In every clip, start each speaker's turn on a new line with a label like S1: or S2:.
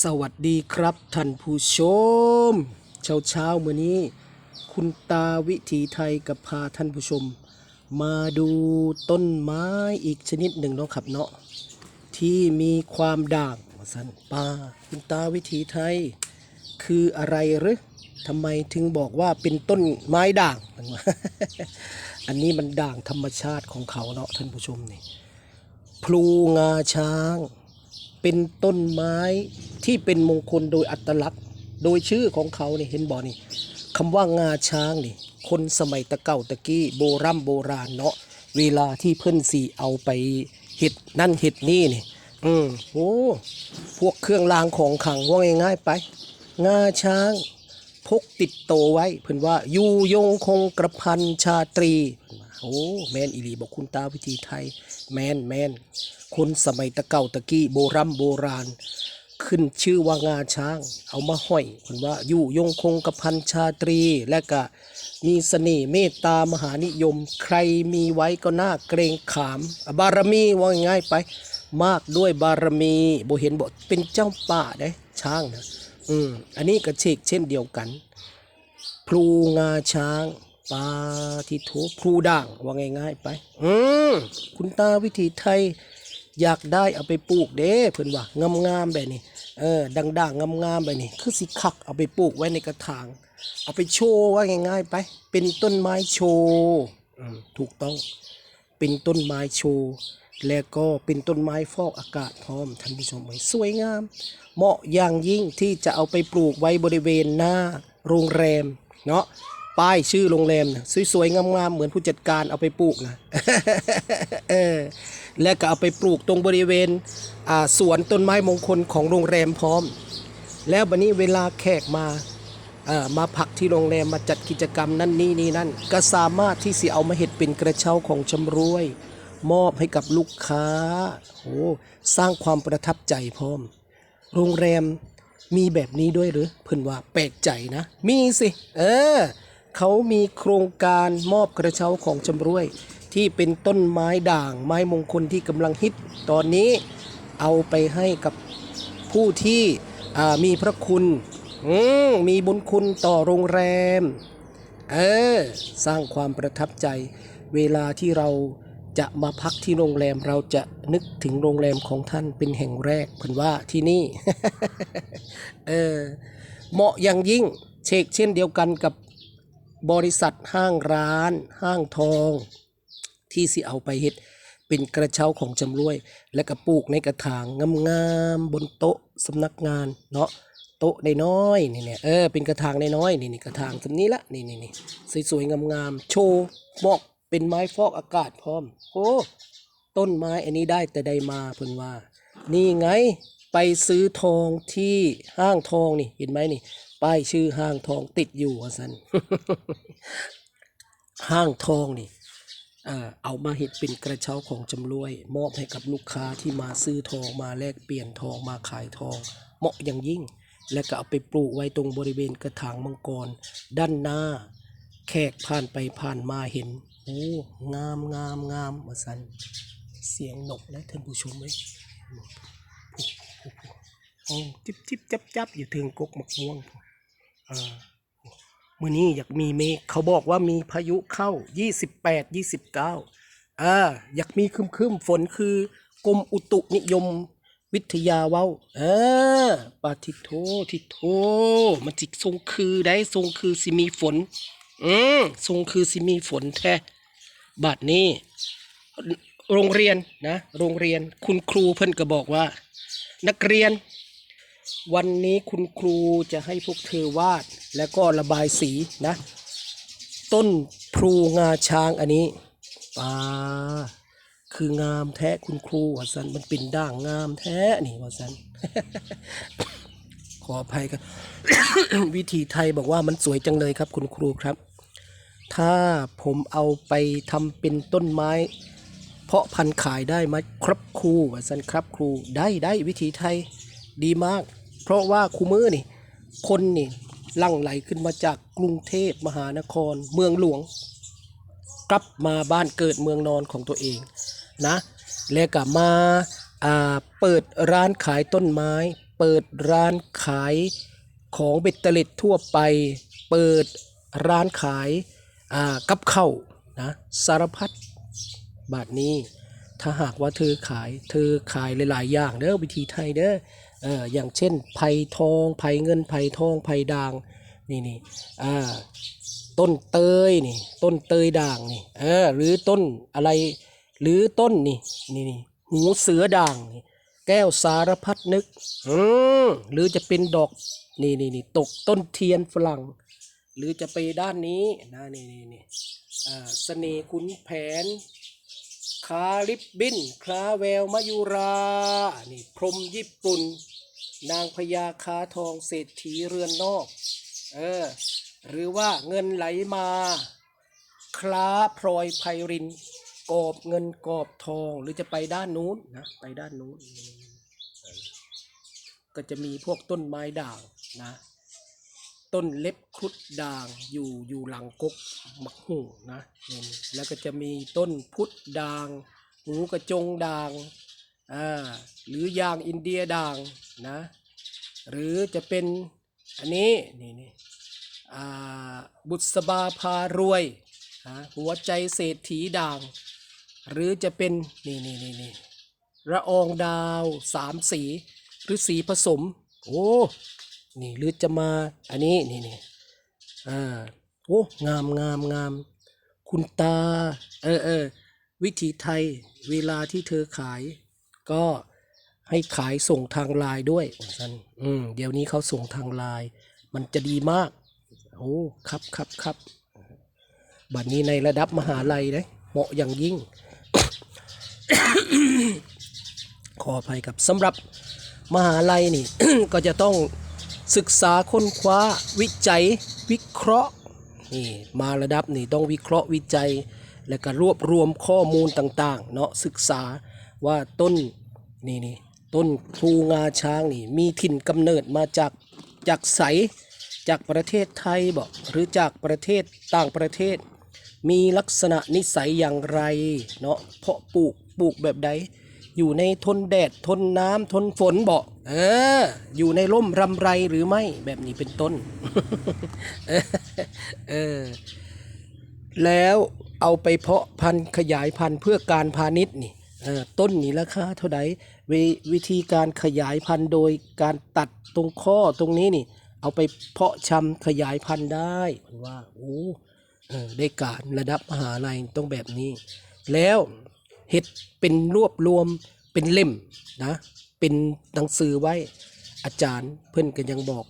S1: สวัสดีครับท่านผู้ชม เช้าเช้าๆมื้อนี้ คุณตาวิถีไทยกับพาท่านผู้ชม มาดูต้นไม้อีกชนิดหนึ่งเนาะครับเนาะที่มีความด่างว่าสันป้าคุณตาวิถีไทย คืออะไรหรือทำไมถึงบอกว่าเป็นต้นไม้ด่าง อันนี้มันด่างธรรมชาติของเขาเนาะท่านผู้ชมนี่พลูงาช้าง เป็นต้นไม้ที่เป็นมงคลโดยอัตลักษณ์ โดยชื่อของเขาเนี่ยเห็นบ่นี่คำว่างาช้างนี่ คนสมัยตะเก่าตะกี้โบรำโบราณเนาะเวลาที่เพื่อนสีเอาไปเห็ดนั่นเห็ดนี่นี่อืมโอ้พวกเครื่องรางของขังว่าง่ายๆไป งาช้าง พกติดโตวไว้ เพิ่นว่าอยู่ยงคงกระพันชาตรีโอ้แมนอีหลีบอกคุณตาวิธีไทย แมนแมนคนสมัยตะเก่าตะกี้โบรโบราณ ขึ้นชื่อว่างาช้าง เอามาห้อยเพิ่นว่าอยู่ยงคงกระพันชาตรี และก็มีเสน่ห์เมตตามหานิยม ใครมีไว้ก็น่าเกรงขาม บารมีว่าง่ายไป มากด้วยบารมีโบเห็นบอกเป็นเจ้าป่าได้ช้างนะ อืมอันนี้ก็เชกเช่นเดียวกัน พลูงาช้างปลาทิโถพลูด่างว่าง่ายๆไป อืมคุณตาวิถีไทยอยากได้เอาไปปลูกเด้เพิ่อนว่างามๆแบบนี้เออดังๆงามๆแบบนี้ คือสิคักเอาไปปลูกไว้ในกระถาง เอาไปโชว์ว่าง่าย ๆ ไป เป็นต้นไม้โชว์ถูกต้อง เป็นต้นไม้โชว์ และก็เป็นต้นไม้ฟอกอากาศพร้อมท่านผู้ชมสวยงาม เหมาะอย่างยิ่งที่จะเอาไปปลูกไว้บริเวณหน้าโรงแรมเนาะป้ายชื่อโรงแรมนะสวยๆงามๆเหมือนผู้จัดการเอาไปปลูกนะเออและก็เอาไปปลูกตรงบริเวณสวนต้นไม้มงคลของโรงแรมพร้อม แล้วบันนี้เวลาแขกมามาพักที่โรงแรมมาจัดกิจกรรมนั่นนี่นี่นั่น ก็สามารถที่สิเอามาเห็ดเป็นกระเช้าของชำรวย มอบให้กับลูกค้าโอ้สร้างความประทับใจพร้อม โรงแรมมีแบบนี้ด้วยหรือเพิ่อนว่าแปลกใจนะ มีสิ เออ เขามีโครงการมอบกระเช้าของจำรวย ที่เป็นต้นไม้ด่าง ไม้มงคลที่กำลังฮิตตอนนี้เอาไปให้กับผู้ที่มีพระคุณมมีบุญคุณต่อโรงแรม เออ สร้างความประทับใจ เวลาที่เรา จะมาพักที่โรงแรมเราจะนึกถึงโรงแรมของท่านเป็นแห่งแรกเพิ่นว่าที่นี่ เออ เหมาะอย่างยิ่งเชกเช่นเดียวกันกับบริษัทห้างร้าน ห้างทอง ที่สิเอาไปเฮ็ดเป็นกระเช้าของจำรวย และก็ปลูกในกระถางงามๆบนโต๊ะสำนักงานเนาะโต๊ะน้อยๆนี่เนี่ยเออเป็นกระถางน้อยๆนี่นี่กระถางสำนี้ละนี่นี่นี่สวยๆงามๆโชว์เหมาะ เป็นไม้ฟอกอากาศพร้อม โอ้ต้นไม้อันนี้ได้แต่ใดมาเพิ่นว่า นี่ไงไปซื้อทองที่ห้างทองนี่เห็นไหมนี่ป้ายชื่อห้างทองติดอยู่ว่าสันห้างทองนี่เอ่อเอามาเห็ดเป็นกระเช้าของจำรวย มอบให้กับลูกค้าที่มาซื้อทองมาแลกเปลี่ยนทองมาขายทอง เหมาะอย่างยิ่ง และก็เอาไปปลูกไว้ตรงบริเวณกระถางมังกร ด้านหน้า แขกผ่านไปผ่านมาเห็น โอ้งามงามงามมาสันเสียงนกนะท่านผู้ชมไหมโอ้จิบจิบจับจับอยู่ถึงกกมักม่วงอ่ามื่อนี้อยากมีเมฆเขาบอกว่ามีพายุเข้า 28 29อ่าอยากมีคึมคึมฝนคือกรมอุตุนิยมวิทยาเว้าเออปาทิโททิโทมันจิกทรงคือได้ทรงคือสิมีฝน อืมทรงคือสิมีฝนแท้ บัดนี้โรงเรียนนะโรงเรียนคุณครูเพิ่นก็บอกว่า นักเรียน วันนี้คุณครูจะให้พวกเธอวาดแล้วก็ระบายสีนะ ต้นพลูงาช้างอันนี้ป่าคืองามแท้คุณครูว่าสันมันเป็นด่างงามแท้นี่ว่าสันขออภัยครับ วิธีไทยบอกว่ามันสวยจังเลยครับคุณครูครับ ถ้าผมเอาไปทำเป็นต้นไม้ เพาะพันธุ์ขายได้ไหมครับครูว่าสันครับครูได้ได้วิธีไทยดีมาก เพราะว่าครูมือนี่ คนนี่ลั่งไหลขึ้นมาจากกรุงเทพมหานคร เมืองหลวง กลับมาบ้านเกิดเมืองนอนของตัวเองนะ แล้วก็มาาเปิดร้านขายต้นไม้ เปิดร้านขายของเบ็ดเตล็ดทั่วไป เปิดร้านขาย กับเข้านะสารพัดบาทนี้ ถ้าหากว่าเธอขายเธอขายหลาย ๆ อย่างเด้อวิธีไทยเด้อเอออย่างเช่นไผ่ทองไผ่เงินไผ่ทองไผ่ด่างนี่นี่อ่าต้นเตยนี่ต้นเตยด่างนี่เออหรือต้นอะไรหรือต้นนี่นี่นี่หูเสือด่างนี่แก้วสารพัดนึกอืมหรือจะเป็นดอกนี่นี่นี่ตกต้นเทียนฝรั่ง หรือจะไปด้านนี้นะนี่นี่นี่อ่าเสน่ห์ขุนแผนคาลิบบินคลาแววมายุรานี่พรมญี่ปุ่น นางพญาคาทองเศรษฐีเรือนนอกเออหรือว่าเงินไหลมา คล้าพลอยไพรินกอบเงินกอบทองหรือจะไปด้านนู้นนะไปด้านนู้น ก็จะมีพวกต้นไม้ด่างนะ ต้นเล็บครุฑด่างอยู่อยู่หลังกกมักหูนะแล้วก็จะมีต้นพุทธด่างหูกระจงด่างอ่าหรือยางอินเดียด่างนะหรือจะเป็นอันนี้นี่นี่อ่าบุษบาพารวยนะหัวใจเศรษฐีด่าง หรือจะเป็นนี่นี่นี่นี่ระอองดาวสามสีหรือสีผสมโอ้ นี่หรือจะมาอันนี้นี่นี่อ่าโอ้งามงามงามคุณตาเออเออวิถีไทยเวลาที่เธอขาย ก็ให้ขายส่งทางไลน์ด้วยว่าซั่นอืมเดี๋ยวนี้เขาส่งทางไลน์มันจะดีมาก โอ้ครับครับครับบัดนี้ในระดับมหาลัยนะเหมาะอย่างยิ่ง ขออภัยครับสำหรับมหาลัยนี่ ก็จะต้อง ศึกษาค้นคว้า วิจัย วิเคราะห์นี่มาระดับนี่ต้องวิเคราะห์วิจัย และก็รวบรวมข้อมูลต่างๆเนาะศึกษาว่าต้นนี่นี่ต้นพลูงาช้างนี่มีถิ่นกำเนิดมาจากจากใสจากประเทศไทยบอกหรือจากประเทศต่างประเทศ มีลักษณะนิสัยอย่างไรเนาะเพาะปลูกปลูกแบบใด อยู่ในทนแดดทนน้ำทนฝนบอกเอออยู่ในร่มรำไรหรือไม่แบบนี้เป็นต้นเออแล้วเอาไปเพาะพันธุ์ขยายพันธุ์เพื่อการพาณิชย์นี่เออต้นนี่ราคาเท่าไหร่ววิธีการขยายพันธุ์โดยการตัดตรงข้อตรงนี้นี่ เอาไปเพาะชำขยายพันธุ์ได้ว่าโอ้เออได้การระดับมหาลัยต้องแบบนี้ แล้ว เฮ็ดเป็นรวบรวมเป็นเล่มนะเป็นหนังสือไว้อาจารย์เพื่อนก็ยังบอก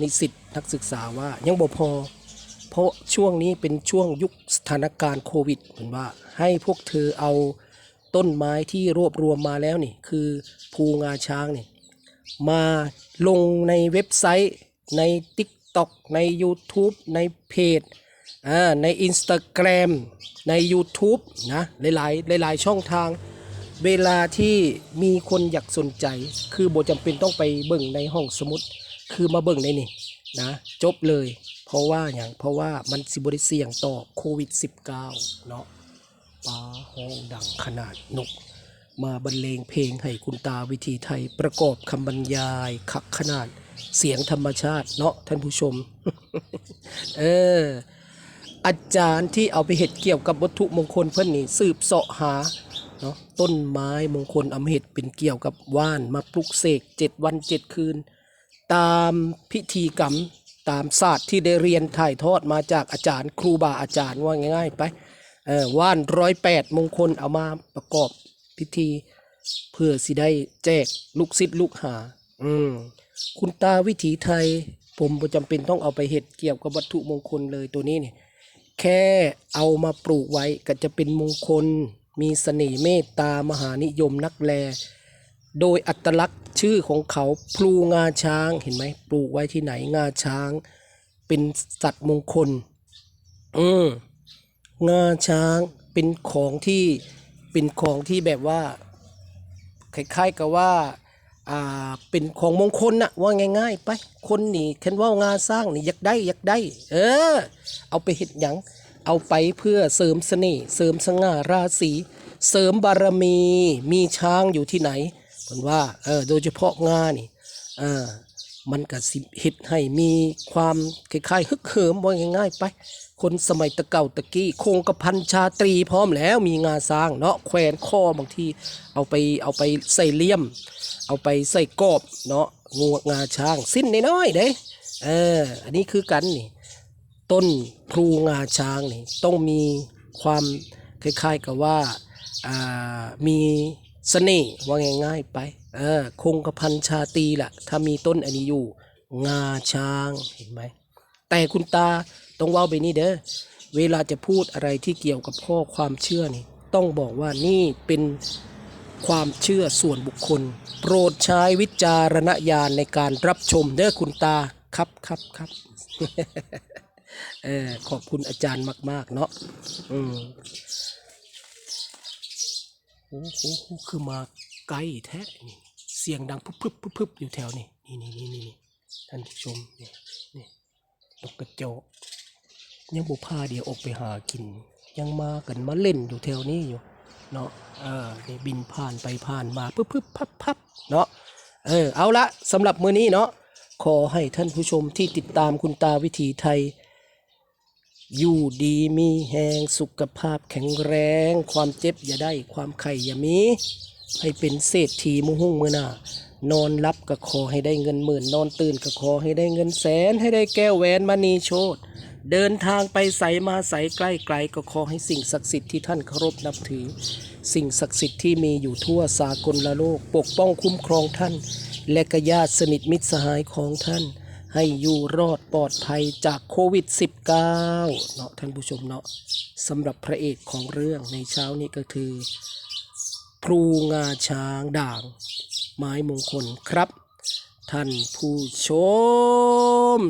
S1: นิสิตนักศึกษาว่ายังบ่พอ เพราะช่วงนี้เป็นช่วงยุคสถานการณ์โควิดเหมือนว่าให้พวกเธอเอาต้นไม้ที่รวบรวมมาแล้วนี่คือภูงาช้างนี่มาลงในเว็บไซต์ใน TikTok ใน YouTube ในเพจ ใน Instagram ใน YouTube นะหลายๆ หลาย ๆ ช่องทาง เวลาที่มีคนอยากสนใจ คือบ่จำเป็นต้องไปเบิ่งในห้องสมุด คือมาเบิ่งในนี่นะจบเลย เพราะว่าอย่างเพราะว่ามันสิบริเสี่ยงต่อโควิด -19 เนาะป้าห้องดังขนาดนก มาบรรเลงเพลงให้คุณตาวิธีไทยประกอบคำบรรยายขักขนาดเสียงธรรมชาติเนาะท่านผู้ชม เออ อาจารย์ที่เอาไปเห็ดเกี่ยวกับวัตถุมงคลเพื่อนนี่สืบเสาะหาเนาะต้นไม้มงคลเอามเห็ดเป็นเกี่ยวกับว่านมาปลุกเสกเจ็ดวันเจ็ดคืน ตามพิธีกรรมตามศาสตร์ที่ได้เรียนถ่ายทอดมาจากอาจารย์ครูบาอาจารย์ว่าง่าย ๆ ไปว่านร้อยแปดมงคลเอามาประกอบพิธี เพื่อสิได้แจกลูกศิษย์ลูกหา อืมคุณตาวิถีไทย ผมบ่จำเป็นต้องเอาไปเห็ดเกี่ยวกับวัตถุมงคลเลยตัวนี้เนี่ย แค่เอามาปลูกไว้ก็จะเป็นมงคล มีเสน่ห์เมตตามหานิยมนักแล โดยอัตลักษณ์ชื่อของเขาพลูงาช้างเห็นไหมปลูกไว้ที่ไหนงาช้าง เป็นสัตว์มงคล อืมงาช้างเป็นของที่เป็นของที่แบบว่าคล้ายๆกับว่า อ่าเป็นของมงคลน่ะว่าง่าย ๆ ไป คนนี่แคนว่างาสร้างนี่อยากได้อยากได้ เออ เอาไปเห็ดหยังเอาไปเพื่อเสริมเสน่ห์เสริมสง่าราศีเสริมบารมีมีช้างอยู่ที่ไหนผมว่าเออโดยเฉพาะงานี่เออ มันก็สิเฮ็ดให้มีความคล้ายๆฮึกเหิมว่าง่ายๆไป คนสมัยตะเก่าตะกี้โคงกระพันชาตรีพร้อมแล้วมีงาสร้างเนาะแขวนคอบางทีเอาไปเอาไปใส่เลี่ยม เอาไปใส่กอบเนาะงูงาช้างสิ้นน้อยๆเด้เอออันนี้คือกันนี่ต้นพลูงาช้างนี่ต้องมีความคล้ายๆกับว่าอ่ามีเสน่ห์ว่าง่ายๆไป ออคงกระพันชาตรีล่ะ ถ้ามีต้นอันนี้อยู่ งาช้างเห็นไหม แต่คุณตาต้องว่าไปนี่เด้อเวลาจะพูดอะไรที่เกี่ยวกับข้อความเชื่อนี่ ต้องบอกว่านี่เป็นความเชื่อส่วนบุคคล โปรดใช้วิจารณญาณในการรับชมเด้อคุณตาครับครับครับเออขอบคุณอาจารย์มาก ๆ เนาะอืมโอ้โหคือมาไกลแท้นี่ สียงดังพึบพึบพึบพึบอยู่แถวนี่นี่นี่นี่นี่ท่านผู้ชมเนี่ยนี่นกกระจอกยังบุพาเดียวออกไปหากิน ยังมากันมาเล่นอยู่แถวนี้อยู่เนาะเออนี่บินผ่านไปผ่านมาพึบพึบพับพับเนาะเออเอาละสำหรับมื้อนี้เนาะขอให้ท่านผู้ชมที่ติดตามคุณตาวิถีไทย อยู่ดีมีแหงสุขภาพแข็งแรง ความเจ็บอย่าได้ความไข่อย่ามี ให้เป็นเศรษฐีมุหุ่งมือหน้านอนรับก็ขอให้ได้เงินหมื่น นอนตื่นก็ขอให้ได้เงินแสน ให้ได้แก้วแหวนมณีโชตเดินทางไปใสมาใสใกล้ไกลก็ขอให้สิ่งศักดิ์สิทธิ์ที่ท่านเคารพนับถือ สิ่งศักดิ์สิทธิ์ที่มีอยู่ทั่วสากลละโลก ปกป้องคุ้มครองท่าน และก็ญาติสนิทมิตรสหายของท่าน ให้อยู่รอดปลอดภัยจากโควิด -19 เนาะท่านผู้ชมเนาะสำหรับพระเอกของเรื่องในเช้านี้ก็คือ ครูงาช้างด่าง ไม้มงคลครับ ท่านผู้ชม